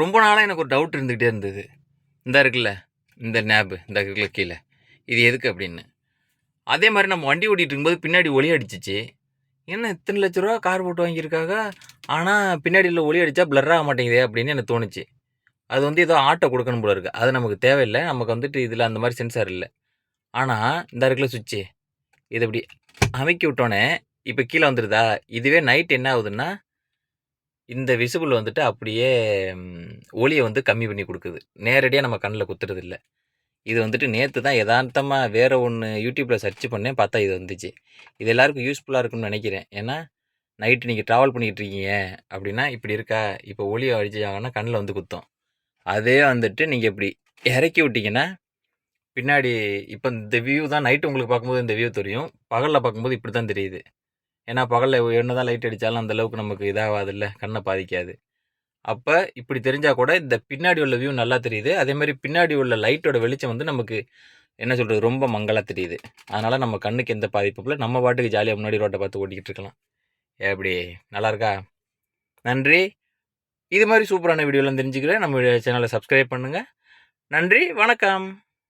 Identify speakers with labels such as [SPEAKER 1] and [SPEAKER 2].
[SPEAKER 1] ரொம்ப நாளாக எனக்கு ஒரு டவுட் இருந்துக்கிட்டே இருந்தது. இந்த இருக்குல்ல இந்த நேபு இந்த இருக்குல்ல கீழே. இது எதுக்கு அப்படின்னு. அதே மாதிரி நம்ம வண்டி ஓட்டிகிட்டு இருக்கும்போது பின்னாடி ஒளி அடிச்சிச்சு. என்ன இத்தனை லட்ச ரூபா கார் போட்டு வாங்கியிருக்காங்க ஆனால் பின்னாடியில் ஒளி அடித்தா பிளர் ஆக மாட்டேங்குதே அப்படின்னு எனக்கு தோணுச்சு. அது வந்து ஏதோ ஆட்டோ கொடுக்கணும் போல இருக்குது அது நமக்கு தேவையில்லை. நமக்கு வந்துட்டு இதில் அந்த மாதிரி சென்சார் இல்லை. ஆனால் இந்த இருக்குல்ல சுவிட்சு. இது இப்படி அமைக்கி விட்டோன்னே இப்போ கீழே வந்துடுதா இதுவே நைட் என்ன ஆகுதுன்னா இந்த விசிபிள் வந்துட்டு அப்படியே ஒளியை வந்து கம்மி பண்ணி கொடுக்குது. நேரடியாக நம்ம கண்ணில் குத்துறது இல்லை இது வந்துட்டு நேற்று தான் யதார்த்தமாக வேறு ஒன்று யூடியூப்பில் சர்ச் பண்ணேன் பார்த்தா இது வந்துச்சு. இது எல்லாருக்கும் யூஸ்ஃபுல்லாக இருக்கும்னு நினைக்கிறேன். ஏன்னா நைட்டு நீங்கள் ட்ராவல் பண்ணிக்கிட்டு இருக்கீங்க அப்படின்னா இப்படி இருக்கா? இப்போ ஒளி அடிச்சாங்கன்னா கண்ணில் வந்து குத்தும். அதே வந்துட்டு நீங்கள் இப்படி இறக்கி விட்டிங்கன்னா பின்னாடி இப்போ இந்த வியூ தான் நைட்டு உங்களுக்கு பார்க்கும்போது இந்த வியூ தெரியும். பகலில் பார்க்கும்போது இப்படி தான் தெரியுது. ஏன்னா பகலில் என்ன தான் லைட் அடித்தாலும் அந்த அளவுக்கு நமக்கு இதாகாதுல்ல கண்ணை பாதிக்காது. அப்போ இப்படி தெரிஞ்சால் கூட இந்த பின்னாடி உள்ள வியூ நல்லா தெரியுது. அதே மாதிரி பின்னாடி உள்ள லைட்டோட வெளிச்சம் வந்து நமக்கு என்ன சொல்கிறது ரொம்ப மங்கலாக தெரியுது. அதனால் நம்ம கண்ணுக்கு எந்த பாதிப்பும் இல்லை. நம்ம பாட்டுக்கு ஜாலியாக முன்னாடி ரோட்டை பார்த்து ஓட்டிக்கிட்டு இருக்கலாம். எப்படி நல்லா இருக்கா? நன்றி. இது மாதிரி சூப்பரான வீடியோலாம் தெரிஞ்சுக்கிறேன். நம்ம சேனலை சப்ஸ்கிரைப் பண்ணுங்கள் நன்றி. வணக்கம்.